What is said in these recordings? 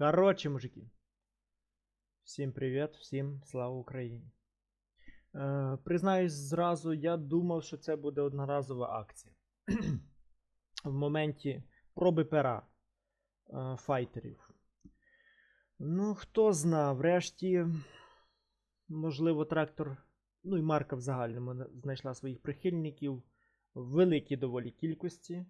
Коротше, мужики. Всім привіт, всім слава Україні. Е, признаюсь зразу, я думав, що це буде одноразова акція. В моменті проби пера е, файтерів. Ну, хто зна, врешті, можливо, трактор, ну і марка в загальному знайшла своїх прихильників в великій доволі кількості.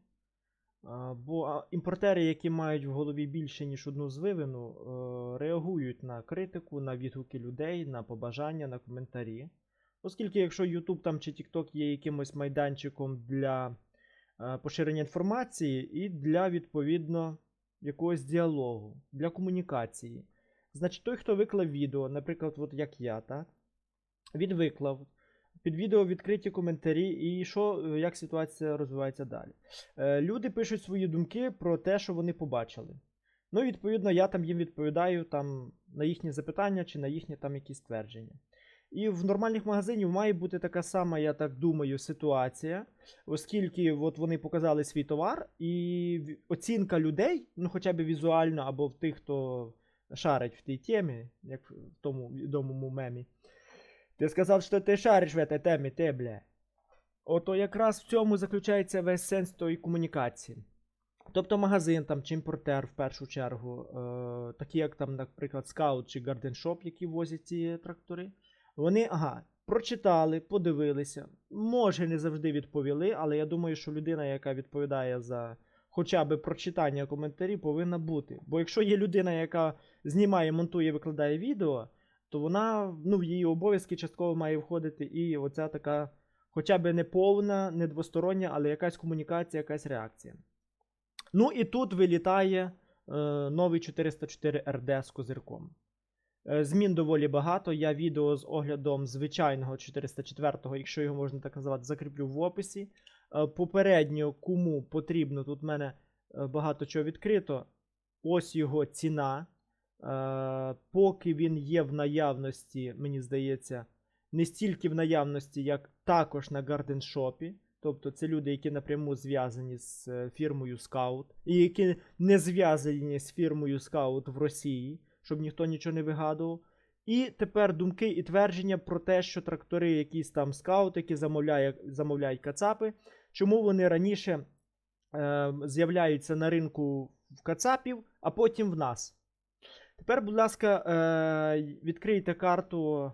Бо імпортери, які мають в голові більше, ніж одну звивину, е, реагують на критику, на відгуки людей, на побажання, на коментарі. Оскільки, якщо YouTube там чи TikTok є якимось майданчиком для е, поширення інформації і для, відповідно, якогось діалогу, для комунікації. Значить, той, хто виклав відео, наприклад, от як я, так? Він виклав. Під відео відкриті коментарі, і що, е, як ситуація розвивається далі. Е, Люди пишуть свої думки про те, що вони побачили. Ну, відповідно, я там їм відповідаю там, на їхні запитання чи на їхні там якісь твердження. І в нормальних магазинів має бути така сама, я так думаю, ситуація, оскільки от вони показали свій товар, і оцінка людей, ну хоча б візуально, або в тих, хто шарить в тій темі, як в тому відомому мемі. Ти сказав, що ти шариш в этой темі, ти, бля. Ото якраз в цьому заключається весь сенс тої комунікації. Тобто магазин там, чи імпортер в першу чергу, е, такі як там, наприклад, Scout чи Shop, які возять ці трактори, вони ага, прочитали, подивилися, може не завжди відповіли, але я думаю, що людина, яка відповідає за хоча б прочитання коментарів, повинна бути. Бо якщо є людина, яка знімає, монтує, викладає відео, то вона ну, в її обов'язки частково має входити і оця така, хоча б не повна, не двостороння, але якась комунікація, якась реакція. Ну і тут вилітає е, новий 404 RD з козирком. Е, Змін доволі багато. Я відео з оглядом звичайного 404-го, якщо його можна так назвати, закріплю в описі. Е, Попередньо, кому потрібно, тут в мене е, багато чого відкрито. Ось його ціна. Е, Поки він є в наявності, мені здається, не стільки в наявності, як також на Shop. Тобто це люди, які напряму зв'язані з е, фірмою Scout, і які не зв'язані з фірмою Scout в Росії, щоб ніхто нічого не вигадував. І тепер думки і твердження про те, що трактори, якісь там скаут, які замовляє, замовляють кацапи, чому вони раніше е, з'являються на ринку в кацапів, а потім в нас. Тепер, будь ласка, е, відкрийте карту,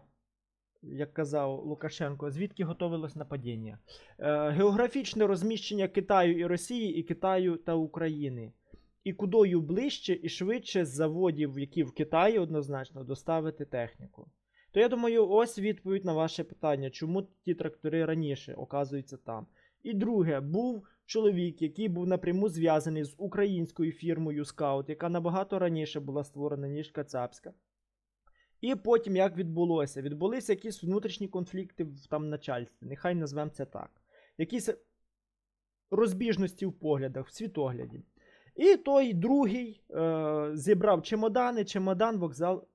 як казав Лукашенко, звідки готовилось нападіння. Е, географічне розміщення Китаю і Росії, і Китаю та України. І кудою ближче і швидше з заводів, які в Китаї однозначно, доставити техніку. То я думаю, ось відповідь на ваше питання, чому ті трактори раніше оказуються там. І друге, був чоловік, який був напряму зв'язаний з українською фірмою Scout, яка набагато раніше була створена, ніж Кацапська. І потім як відбулося? Відбулися якісь внутрішні конфлікти в там начальстві, нехай назвемо це так. Якісь розбіжності в поглядах, в світогляді. І той другий е, зібрав чемодани, чемодан, вокзал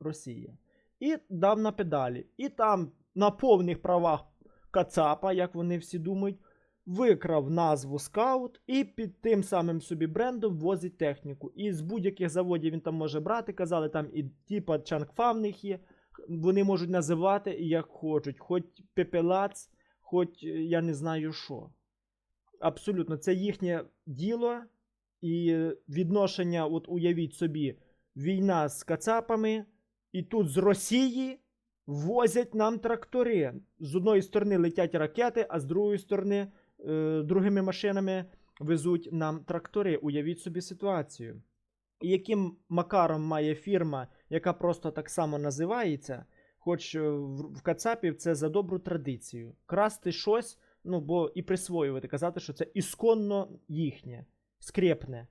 Росія. І дав на педалі. І там на повних правах Кацапа, як вони всі думають, викрав назву Скаут і під тим самим собі брендом возить техніку. І з будь-яких заводів він там може брати. Казали, там і типа Чангфа в них є. Вони можуть називати як хочуть, хоч пепелац, хоч е, я не знаю що. Абсолютно, це їхнє діло. І відношення, от уявіть собі, війна з Кацапами, і тут з Росії возять нам трактори. З одної сторони летять ракети, а з другої сторони е, другими машинами везуть нам трактори. Уявіть собі ситуацію. І яким макаром має фірма, яка просто так само називається, хоч е, в Кацапів це за добру традицію. Красти щось, ну бо і присвоювати, казати, що це ісконно їхнє скрепне.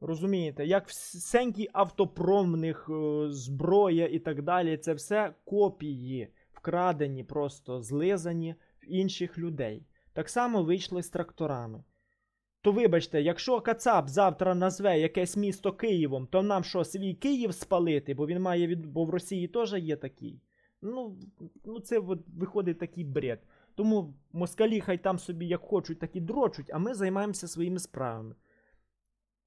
Розумієте, як всенький автопром в них е, зброя і так далі, це все копії, вкрадені, просто злизані в інших людей. Так само вийшло з тракторами. То вибачте, якщо Кацап завтра назве якесь місто Києвом, то нам що, свій Київ спалити, бо він має від... бо в Росії теж є такий. Ну, ну це от виходить такий бред. Тому москалі хай там собі як хочуть, так і дрочуть, а ми займаємося своїми справами.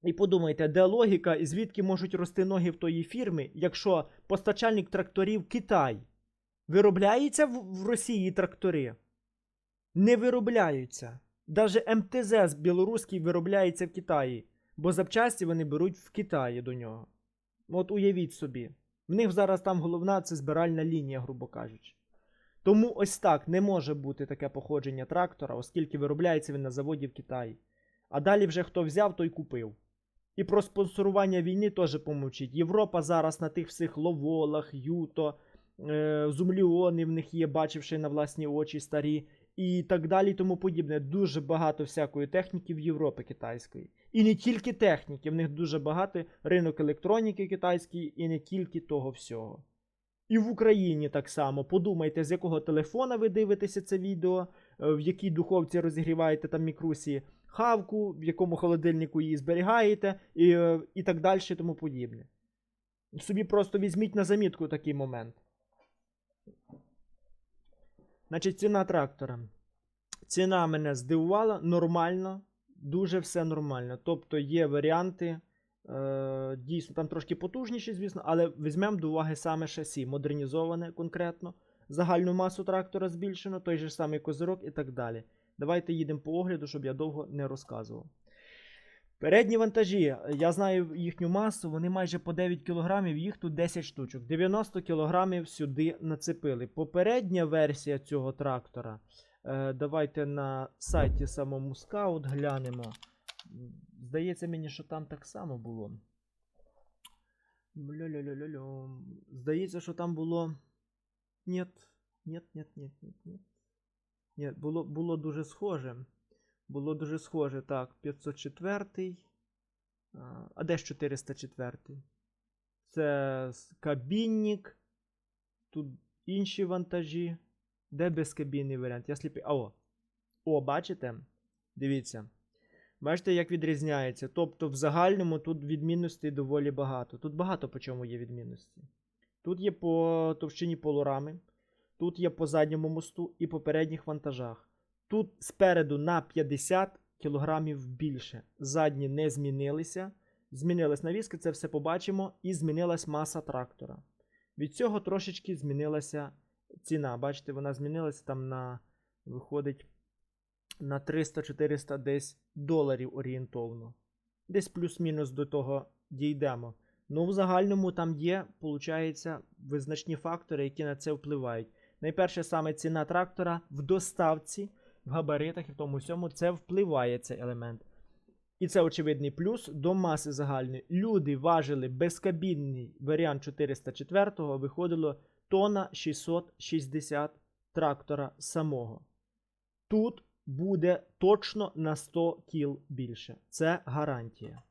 І подумайте, де логіка і звідки можуть рости ноги в тої фірми, якщо постачальник тракторів Китай. Виробляються в, в Росії трактори? Не виробляються. Даже МТЗ білоруський виробляється в Китаї, бо запчасті вони беруть в Китаї до нього. От уявіть собі. В них зараз там головна це збиральна лінія, грубо кажучи. Тому ось так не може бути таке походження трактора, оскільки виробляється він на заводі в Китаї. А далі вже хто взяв, той купив. І про спонсорування війни теж помовчить. Європа зараз на тих всіх ловолах, юто, е, зумліони в них є, бачивши на власні очі старі, і так далі, тому подібне. Дуже багато всякої техніки в Європі китайської. І не тільки техніки, в них дуже багато ринок електроніки китайський, і не тільки того всього. І в Україні так само. Подумайте, з якого телефона ви дивитеся це відео, е, в якій духовці розігріваєте там мікрусі хавку, в якому холодильнику її зберігаєте, і, е, і так далі, тому подібне. Собі просто візьміть на замітку такий момент. Значить, ціна трактора. Ціна мене здивувала нормально, дуже все нормально. Тобто є варіанти. Е, дійсно, там трошки потужніші, звісно, але візьмемо до уваги саме шасі, модернізоване конкретно, загальну масу трактора збільшено, той же самий козирок і так далі. Давайте їдемо по огляду, щоб я довго не розказував. Передні вантажі, я знаю їхню масу, вони майже по 9 кг, їх тут 10 штучок. 90 кг сюди нацепили. Попередня версія цього трактора. Е, давайте на сайті самому Scout глянемо. Здається мені, що там так само було. Здається, що там було. Нет, нет, нет, нет, нет. Ні, було, було дуже схоже. Було дуже схоже. Так, 504. А, де ж 404? Це кабінник. Тут інші вантажі. Де безкабінний варіант? Я сліпий. А, о. О, бачите? Дивіться. Бачите, як відрізняється. Тобто, в загальному тут відмінностей доволі багато. Тут багато по чому є відмінності. Тут є по товщині полурами. Тут є по задньому мосту і по передніх вантажах. Тут спереду на 50 кг більше. Задні не змінилися. Змінилась навіска, це все побачимо. І змінилась маса трактора. Від цього трошечки змінилася ціна. Бачите, вона змінилася там на виходить на 300-400 десь доларів орієнтовно. Десь плюс-мінус до того дійдемо. Ну, в загальному там є, виходить, визначні фактори, які на це впливають. Найперше саме ціна трактора в доставці, в габаритах і в тому всьому, це впливає цей елемент. І це очевидний плюс до маси загальної. Люди важили безкабінний варіант 404 виходило тонна 660 трактора самого. Тут буде точно на 100 кіл більше. Це гарантія.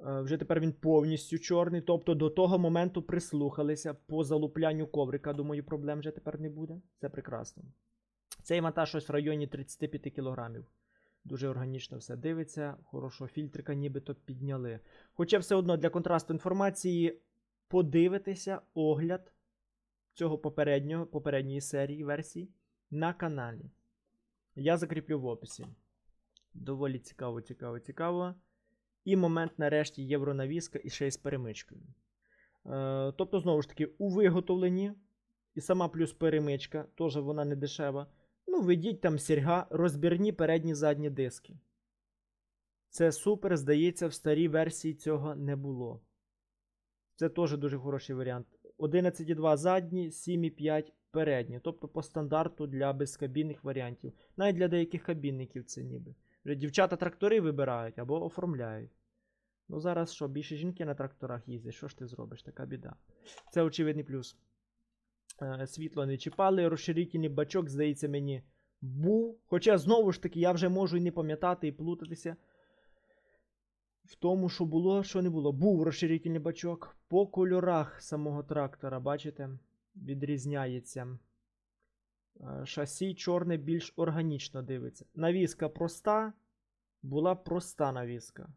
Е, Вже тепер він повністю чорний. Тобто до того моменту прислухалися по залуплянню коврика. Думаю, проблем вже тепер не буде. Це прекрасно. Цей вантаж щось в районі 35 кг. Дуже органічно все дивиться. Хорошого фільтрика нібито підняли. Хоча все одно для контрасту інформації подивитися огляд цього попереднього, попередньої серії версії на каналі. Я закріплю в описі. Доволі цікаво, цікаво, цікаво. І момент, нарешті, євронавіска і ще й з перемичкою. Е, тобто, знову ж таки, у виготовленні, і сама плюс перемичка, теж вона не дешева. Ну, ведіть там сірга, розбірні передні задні диски. Це супер, здається, в старій версії цього не було. Це теж дуже хороший варіант. 11,2 задні, 7,5 передні. Тобто по стандарту для безкабінних варіантів. Навіть для деяких кабінників це ніби. Вже дівчата трактори вибирають або оформляють. Ну зараз що, більше жінки на тракторах їздять, що ж ти зробиш? Така біда. Це очевидний плюс. Е, світло не чіпали, розширительний бачок, здається, мені був. Хоча, знову ж таки, я вже можу і не пам'ятати, і плутатися. В тому, що було, що не було. Був розширительний бачок. По кольорах самого трактора, бачите, відрізняється. Е, Шасі чорне більш органічно дивиться. Навіска проста. Була проста навіска.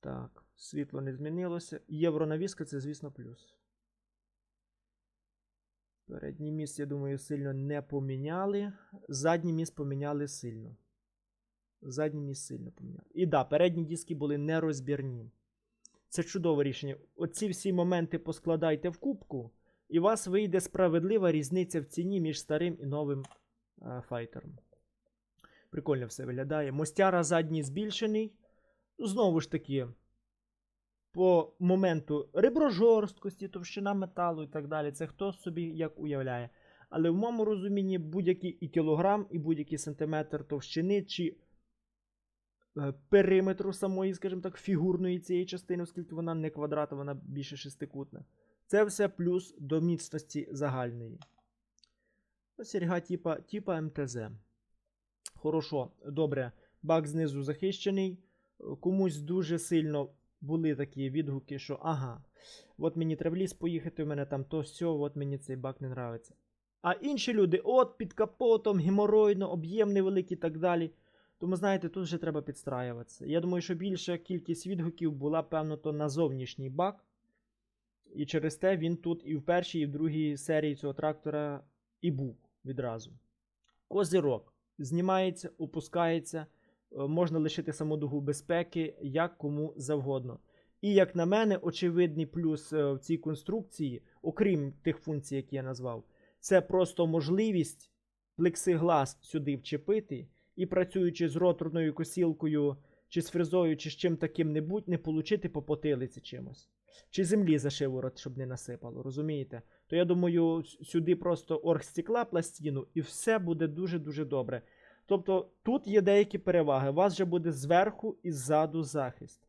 Так, світло не змінилося. Євронавіска це, звісно, плюс. Передній міст, я думаю, сильно не поміняли. Задній міст поміняли сильно. Задній міст сильно поміняв. І да, передні диски були нерозбірні. Це чудове рішення. Оці всі моменти поскладайте в кубку, і у вас вийде справедлива різниця в ціні між старим і новим е, файтером. Прикольно все виглядає. Мостяра задній збільшений. Знову ж таки, по моменту реброжорсткості, товщина металу і так далі. Це хто собі як уявляє. Але в моєму розумінні будь-який і кілограм, і будь-який сантиметр товщини чи е, периметру самої, скажімо так, фігурної цієї частини, оскільки вона не квадрат, вона більше шестикутна. Це все плюс до міцності загальної. Ось Серга типа, типа МТЗ. Хорошо, добре. Бак знизу захищений. Комусь дуже сильно були такі відгуки, що ага, от мені треба в ліс поїхати, у мене там то все, от мені цей бак не нравиться. А інші люди, от під капотом, геморойно, об'єм невеликий і так далі. Тому, знаєте, тут вже треба підстраюватися. Я думаю, що більша кількість відгуків була, певно, то на зовнішній бак. І через те він тут і в першій, і в другій серії цього трактора і був відразу. Козирок знімається, опускається, можна лишити саму дугу безпеки, як кому завгодно. І, як на мене, очевидний плюс е, в цій конструкції, окрім тих функцій, які я назвав, це просто можливість плексиглас сюди вчепити і працюючи з роторною косілкою, чи з фрезою, чи з чим таким небудь, не получити по потилиці чимось. Чи землі за шиворот, щоб не насипало, розумієте? То я думаю, сюди просто оргстекла пластину, і все буде дуже-дуже добре. Тобто тут є деякі переваги. У вас вже буде зверху і ззаду захист.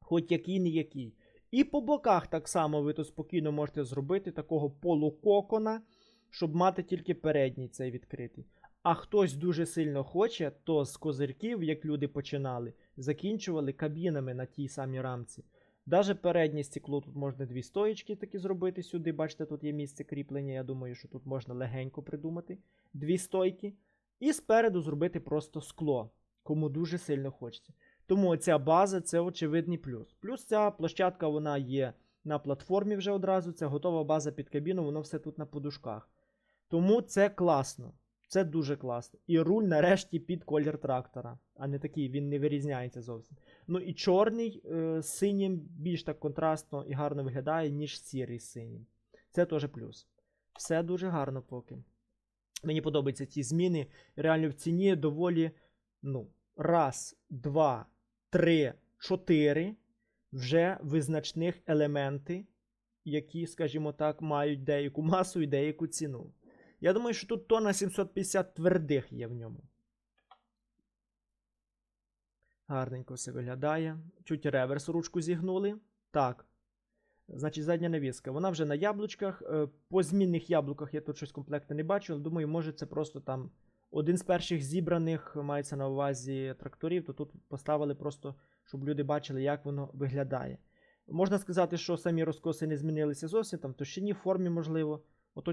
Хоч який не який. І по боках так само ви то спокійно можете зробити такого полукокона, щоб мати тільки передній цей відкритий. А хтось дуже сильно хоче, то з козирків, як люди починали, закінчували кабінами на тій самій рамці. Даже переднє стекло тут можна дві стоїчки такі зробити сюди. Бачите, тут є місце кріплення. Я думаю, що тут можна легенько придумати. Дві стойки. І спереду зробити просто скло, кому дуже сильно хочеться. Тому ця база це очевидний плюс. Плюс ця площадка вона є на платформі вже одразу. Це готова база під кабіну, воно все тут на подушках. Тому це класно. Це дуже класно. І руль нарешті під колір трактора, а не такий, він не вирізняється зовсім. Ну і чорний е, синім більш так контрастно і гарно виглядає, ніж сірий синім. Це теж плюс. Все дуже гарно поки. Мені подобаються ті зміни. Реально в ціні доволі. Ну, раз, два, три, чотири вже визначних елементи, які, скажімо так, мають деяку масу і деяку ціну. Я думаю, що тут тонна 750 твердих є в ньому. Гарненько все виглядає. Чуть реверс ручку зігнули. Так. Значить, задня навіска. Вона вже на яблучках. Е, По змінних яблуках я тут щось комплекти не бачу, але думаю, може це просто там один з перших зібраних мається на увазі тракторів, то тут поставили просто, щоб люди бачили, як воно виглядає. Можна сказати, що самі розкоси не змінилися зовсім, там в формі, можливо. Ото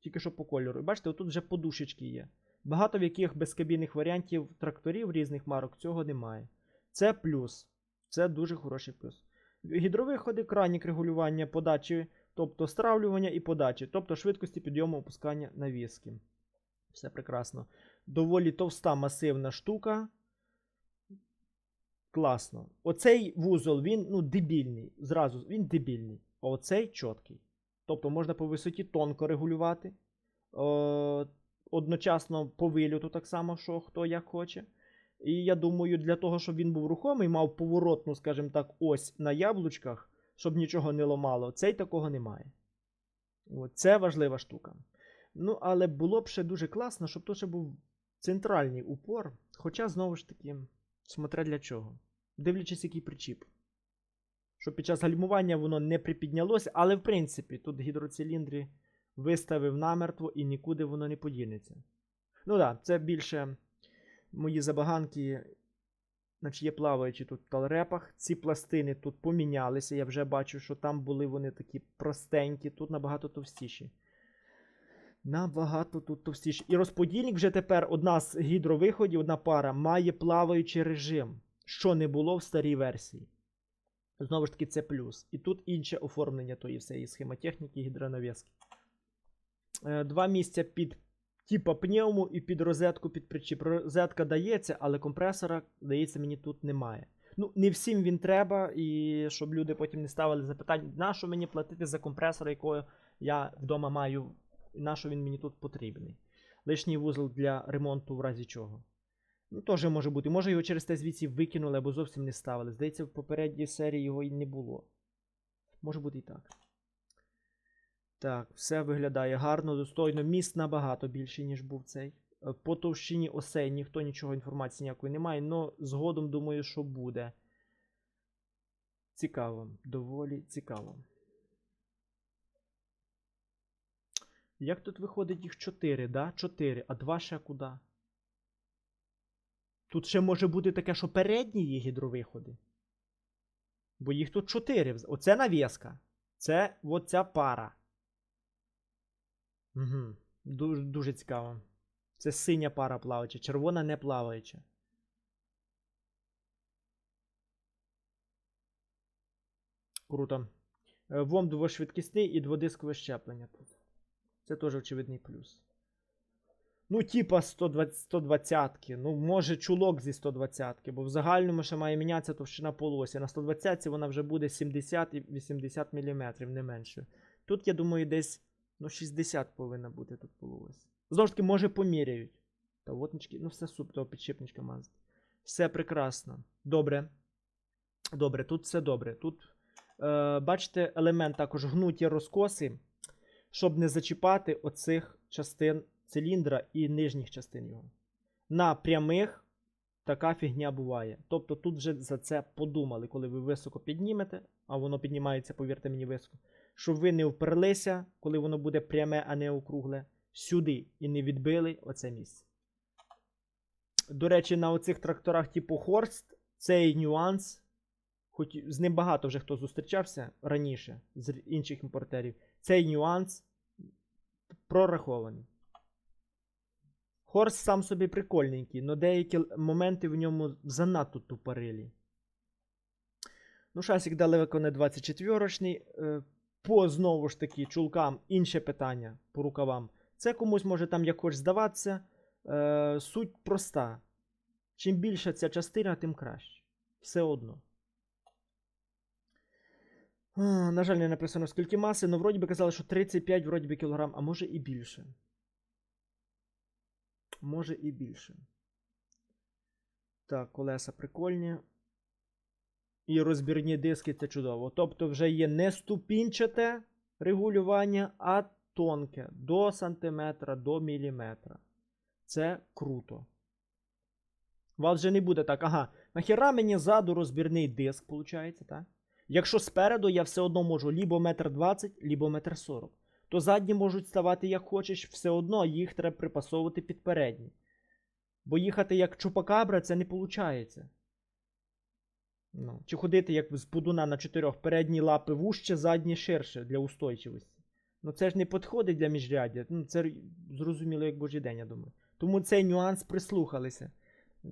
тільки що по кольору. Бачите, отут вже подушечки є. Багато в яких безкабінних варіантів тракторів різних марок цього немає. Це плюс. Це дуже хороший плюс. Гідровиходи, кранік регулювання подачі, тобто стравлювання і подачі, тобто швидкості підйому опускання навіски. Все прекрасно. Доволі товста масивна штука. Класно. Оцей вузол, він ну, дебільний. Зразу він дебільний. А оцей чіткий. Тобто можна по висоті тонко регулювати. Е, одночасно по вильоту так само, що хто як хоче. І я думаю, для того, щоб він був рухомий, мав поворотну, скажімо так, ось на яблучках, щоб нічого не ломало. Цей такого немає. От, це важлива штука. Ну, але було б ще дуже класно, щоб то ще був центральний упор. Хоча, знову ж таки, смотря для чого. Дивлячись, який причіп. Щоб під час гальмування воно не припіднялося, але в принципі тут гідроциліндри виставив намертво і нікуди воно не подінеться. Ну так, да, це більше мої забаганки. Значить, є плаваючі тут в талрепах. Ці пластини тут помінялися. Я вже бачу, що там були вони такі простенькі, тут набагато товстіші. Набагато тут товстіші. І розподільник вже тепер одна з гідровиходів, одна пара, має плаваючий режим, що не було в старій версії. Знову ж таки, це плюс. І тут інше оформлення тої всієї схемотехніки гідронав'язки. Е, Два місця під Типа пневму і під розетку під причіп. Розетка дається, але компресора, здається, мені тут немає. Ну, не всім він треба, і щоб люди потім не ставили запитання, на що мені платити за компресор, якого я вдома маю, на що він мені тут потрібний. Лишній вузол для ремонту в разі чого. Ну, теж може бути. Може його через те звідси викинули або зовсім не ставили. Здається, в попередній серії його і не було. Може бути і так. Так, все виглядає гарно, достойно. Міст набагато більший, ніж був цей. Е, По товщині осей ніхто нічого інформації ніякої не має, але згодом думаю, що буде. Цікаво. Доволі цікаво. Як тут виходить їх 4, да? 4, а 2 ще куди? Тут ще може бути таке, що передні є гідровиходи. Бо їх тут 4. Оце навіска. Це оця пара. Угу. Дуже, дуже цікаво. Це синя пара плаваюча, червона не плаваюча. Круто. Е, ВОМ двошвидкісний і дводискове щеплення тут. Це теж очевидний плюс. Ну, типа 120, 120 Ну, може чулок зі 120 бо в загальному ще має мінятися товщина полосі. На 120 вона вже буде 70 і 80 мм, не менше. Тут, я думаю, десь ну, 60 повинна бути тут полосі. Знову ж таки, може поміряють. Та вотнички, ну все суп, того підшипничка мазати. Все прекрасно. Добре. Добре, тут все добре. Тут, е, бачите, елемент також гнуті розкоси, щоб не зачіпати оцих частин циліндра і нижніх частин його. На прямих така фігня буває. Тобто тут вже за це подумали, коли ви високо піднімете, а воно піднімається, повірте мені, високо, щоб ви не вперлися, коли воно буде пряме, а не округле, сюди і не відбили оце місце. До речі, на оцих тракторах типу Хорст цей нюанс, хоч з ним багато вже хто зустрічався раніше з інших імпортерів, цей нюанс прорахований. Хорс сам собі прикольненький, але деякі моменти в ньому занадто тупорилі. Ну, шасик далеко не 24-річний. По знову ж таки чулкам інше питання по рукавам. Це комусь може там якось здаватися. Е, Суть проста. Чим більша ця частина, тим краще. Все одно. А, на жаль, не написано скільки маси, але вроді би казали, що 35 вроді би кілограм, а може і більше. Може і більше. Так, колеса прикольні. І розбірні диски це чудово. Тобто вже є не ступінчате регулювання, а тонке до сантиметра, до міліметра. Це круто. У вас вже не буде так, ага, нахіра мені ззаду розбірний диск, виходить, так? Якщо спереду я все одно можу лібо метр 20, лібо метр 40 то задні можуть ставати як хочеш, все одно їх треба припасовувати під передні. Бо їхати як чупакабра це не виходить. Ну, Чи ходити як з будуна на чотирьох передні лапи вужче, задні ширше для устойчивості. Ну це ж не підходить для міжряддя. Ну, Це зрозуміло, як божий день, я думаю. Тому цей нюанс прислухалися.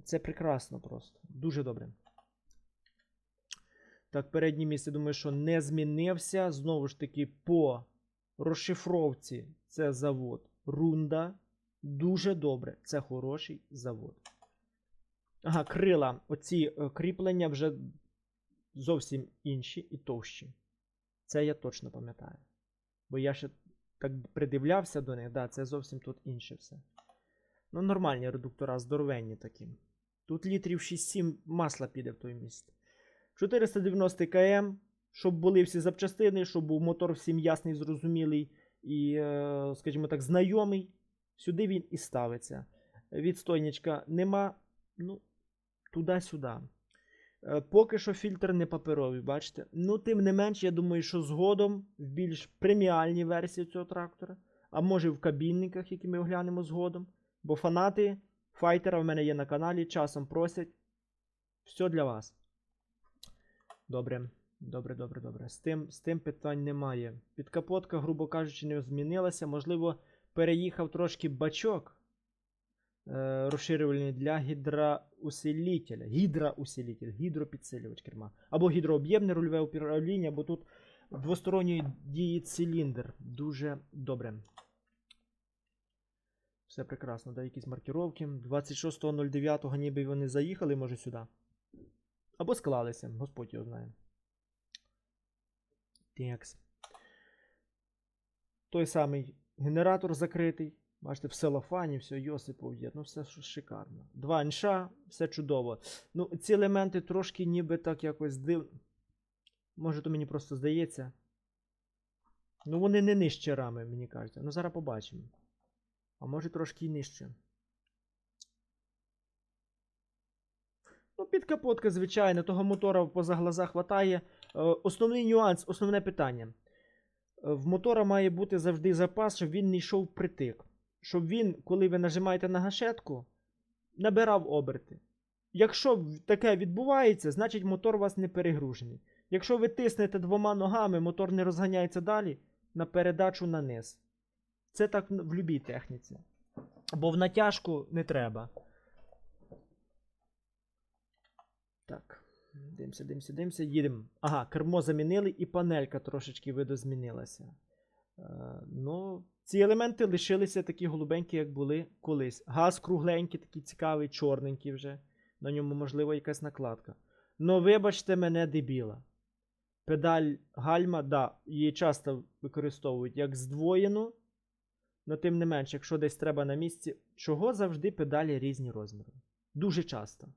Це прекрасно просто. Дуже добре. Так, переднє місце, думаю, що не змінився. Знову ж таки, по розшифровці це завод Рунда. Дуже добре. Це хороший завод. Ага, крила. Оці е, кріплення вже зовсім інші і товщі. Це я точно пам'ятаю. Бо я ще так придивлявся до них, да, це зовсім тут інше все. Ну, нормальні редуктора, здоровенні такі. Тут літрів 6-7 масла піде в той міст. 490 км щоб були всі запчастини, щоб був мотор всім ясний, зрозумілий і, е, скажімо так, знайомий. Сюди він і ставиться. Відстойничка нема. Ну, туди-сюди. Е, поки що фільтр не паперовий, бачите? Ну, тим не менш, я думаю, що згодом в більш преміальній версії цього трактора, а може в кабінниках, які ми оглянемо згодом. Бо фанати файтера в мене є на каналі, часом просять. Все для вас. Добре. Добре, добре, добре. З тим з тим питань немає. Підкапотка, грубо кажучи, не змінилася. Можливо, переїхав трошки бачок е, розширювальний для гідроусилителя. Гідроусилитель, гідропідсилювач керма. Або гідрооб'ємне рульове управління, бо тут двосторонньої дії циліндр. Дуже добре. Все прекрасно, да, якісь маркіровки. 26.09 ніби вони заїхали, може, сюди. Або склалися, Господь його знає. Текс. Той самий генератор закритий. Бачите, в селофані, все, Йосипов є. Ну, все шикарно. Два інша, все чудово. Ну, ці елементи трошки ніби так якось див. Може, то мені просто здається. Ну, вони не нижче рами, мені кажеться. Ну, зараз побачимо. А може трошки і нижче. Ну, підкапотка, звичайно, того мотора поза глаза хватає. Е, Основний нюанс, основне питання. Е, В мотора має бути завжди запас, щоб він не йшов притик. Щоб він, коли ви нажимаєте на гашетку, набирав оберти. Якщо таке відбувається, значить мотор у вас не перегружений. Якщо ви тиснете двома ногами, мотор не розганяється далі, на передачу на низ. Це так в будь-якій техніці. Бо в натяжку не треба. Так. Дивимося, дивимося, дивимося, їдемо. Ага, кермо замінили і панелька трошечки видозмінилася. Е, ну, ці елементи лишилися такі голубенькі, як були колись. Газ кругленький, такий цікавий, чорненький вже. На ньому, можливо, якась накладка. Ну, вибачте мене, дебіла. Педаль гальма, да, її часто використовують як здвоєну. Но тим не менш, якщо десь треба на місці, чого завжди педалі різні розміри? Дуже часто.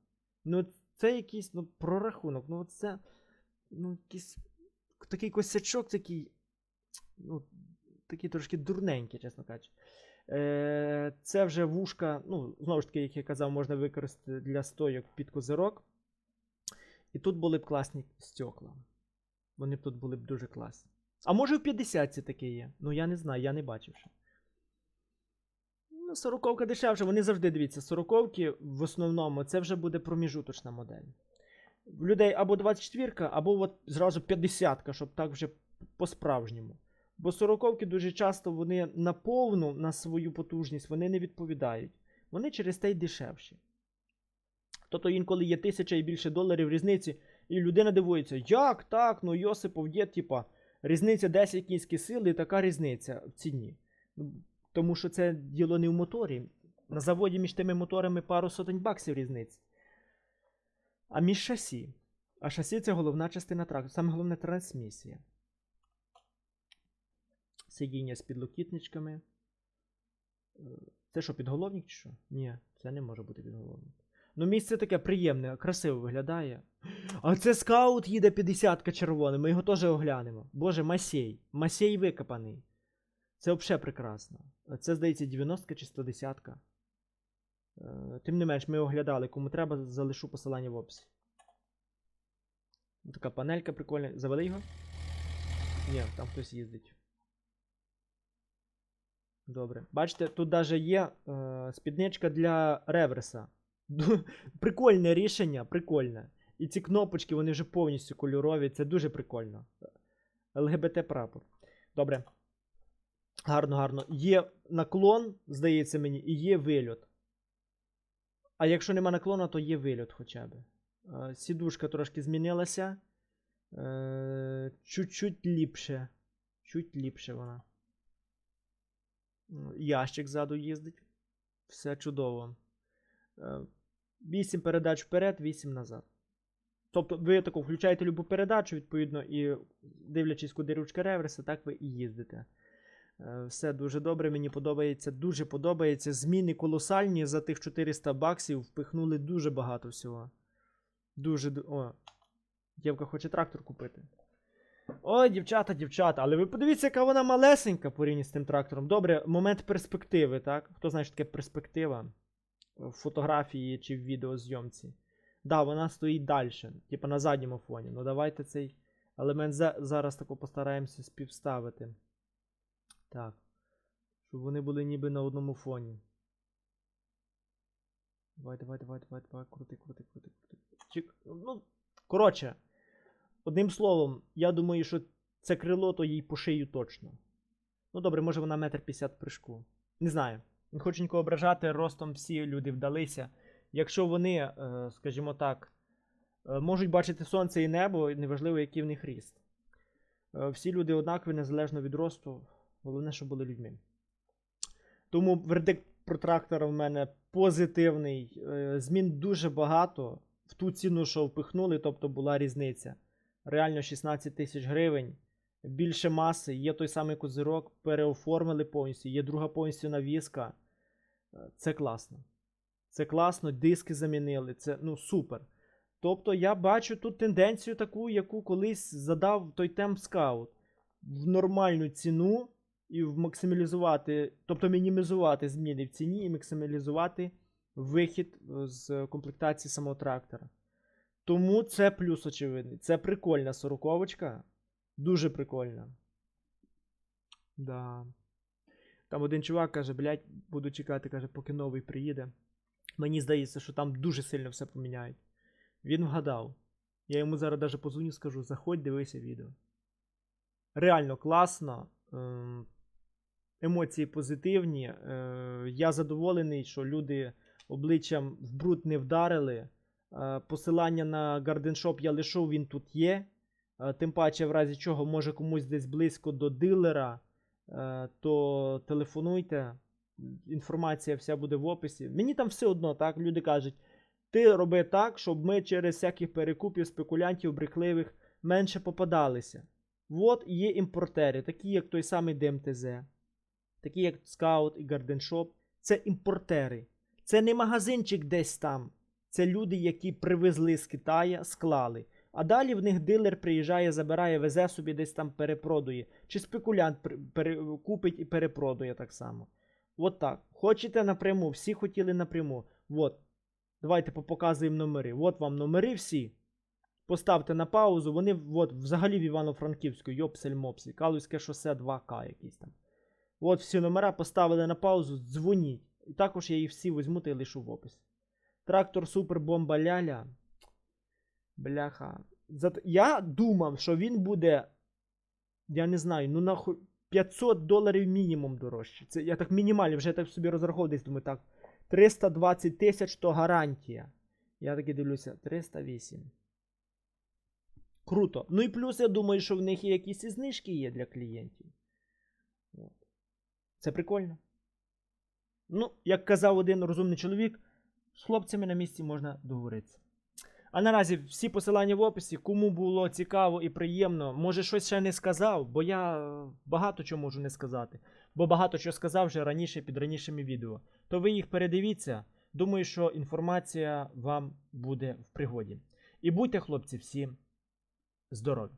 Ну, це якийсь ну, прорахунок. Ну, це ну, якийсь такий косячок, такий. Ну, такий трошки дурненький, чесно кажучи. Е, це вже вушка, ну, знову ж таки, як я казав, можна використати для стойок під козирок. І тут були б класні стекла. Вони б тут були б дуже класні. А може в 50 ці таке є? Ну я не знаю, я не бачив ще. Ну, сороковка дешевше, вони завжди дивіться, сороковки в основному це вже буде проміжуточна модель. В людей або 24, або от зразу 50, щоб так вже по-справжньому. Бо сороковки дуже часто вони наповну на свою потужність, вони не відповідають. Вони через те й дешевші. Тобто інколи є тисяча і більше доларів різниці, і людина дивується, як так? Ну Йосипов є, типа, різниця 10 кінських сил і така різниця в ціні. Ну, Тому що це діло не в моторі. На заводі між тими моторами пару сотень баксів різниці. А між шасі. А шасі це головна частина трактора. Саме головне трансмісія. Сидіння з підлокітничками. Е, Це що, підголовник чи що? Ні, це не може бути підголовник. Ну, місце таке приємне, красиво виглядає. А це скаут їде 50-ка червона, ми його теж оглянемо. Боже, Масей. Масей викопаний. Це взагалі прекрасно. Це, здається, 90-ка чи 110-ка. Е, Тим не менш, ми оглядали. Кому треба, залишу посилання в описі. Така панелька прикольна. Завели його? Ні, там хтось їздить. Добре. Бачите, тут навіть є е, спідничка для реверса. Прикольне рішення, прикольне. І ці кнопочки, вони вже повністю кольорові. Це дуже прикольно. ЛГБТ прапор. Добре. Гарно, гарно. Є наклон, здається мені, і є вильот. А якщо нема наклона, то є вильот хоча б. Е, Сідушка трошки змінилася. Е, Чуть-чуть ліпше. Чуть ліпше вона. Ящик ззаду їздить. Все чудово. 8 передач вперед, 8 назад. Тобто ви тако включаєте любу передачу, відповідно, і дивлячись, куди ручка реверса, так ви і їздите. Е, Все дуже добре, мені подобається, дуже подобається. Зміни колосальні за тих 400 баксів впихнули дуже багато всього. Дуже. О, дівка хоче трактор купити. Ой, дівчата, дівчата, але ви подивіться, яка вона малесенька порівняно з тим трактором. Добре, момент перспективи, так? Хто знає, що таке перспектива в фотографії чи в відеозйомці. Да, вона стоїть далі, типу на задньому фоні. Ну давайте цей елемент за- зараз тако постараємося співставити. Так. Щоб вони були ніби на одному фоні. Давай, давай, давай, давай, давай, крути, крути, крути, крути. Чик. Ну, коротше, одним словом, я думаю, що це крило, то їй по шию точно. Ну добре, може вона метр п'ятдесят прыжку. Не знаю. Не хочу нікого ображати, ростом всі люди вдалися. Якщо вони, е, скажімо так, е, можуть бачити сонце і небо, неважливо, який в них ріст. Е, Всі люди однакові, незалежно від росту. Головне, щоб були людьми. Тому вердикт про трактора в мене позитивний. Змін дуже багато. В ту ціну, що впихнули, тобто була різниця. Реально 16 тисяч гривень. Більше маси, є той самий козирок, переоформили повністю, є друга повністю навіска. Е, Це класно. Це класно, диски замінили. Це ну супер. Тобто я бачу тут тенденцію таку, яку колись задав той темп скаут. В нормальну ціну і в максималізувати, тобто мінімізувати зміни в ціні і максималізувати вихід е, з комплектації самого трактора. Тому це плюс очевидний. Це прикольна сороковочка. Дуже прикольна. Да. Там один чувак каже, блядь, буду чекати, каже, поки новий приїде. Мені здається, що там дуже сильно все поміняють. Він вгадав. Я йому зараз даже позвоню, скажу: заходь, дивися відео. Реально класно. ем, Емоції позитивні. е, Я задоволений, що люди обличчям в бруд не вдарили. Е, Посилання на Shop я лишу, він тут є. Е, Тим паче, в разі чого, може комусь десь близько до дилера, е, то телефонуйте. Інформація вся буде в описі. Мені там все одно, так, люди кажуть. Ти роби так, щоб ми через всяких перекупів, спекулянтів, брехливих менше попадалися. От є імпортери, такі як той самий ДМТЗ, такі як Scout і Shop. Це імпортери. Це не магазинчик десь там. Це люди, які привезли з Китая, склали. А далі в них дилер приїжджає, забирає, везе собі десь там перепродує. Чи спекулянт купить і перепродує так само. От так. Хочете напряму, всі хотіли напряму. От. Давайте попоказуємо номери. От вам номери всі. Поставте на паузу. Вони от, взагалі в Івано-Франківську, Йопсель-Мопсель, Калузьке шосе 2К якісь там. От всі номера поставили на паузу, дзвоніть. І також я їх всі візьму та й лишу в описі. Трактор Супер Бомба Ляля. Бляха. Я думав, що він буде. Я не знаю, ну нахуй 500 доларів мінімум дорожче. Це я так мінімально, вже так собі розраховував десь, думаю, так. 320 тисяч то гарантія. Я таки дивлюся, 308. Круто. Ну і плюс, я думаю, що в них і якісь і знижки є для клієнтів. Це прикольно. Ну, як казав один розумний чоловік, з хлопцями на місці можна договоритися. А наразі всі посилання в описі. Кому було цікаво і приємно, може щось ще не сказав, бо я багато чого можу не сказати. Бо багато чого сказав вже раніше під ранішими відео. То ви їх передивіться. Думаю, що інформація вам буде в пригоді. І будьте, хлопці, всі здорові!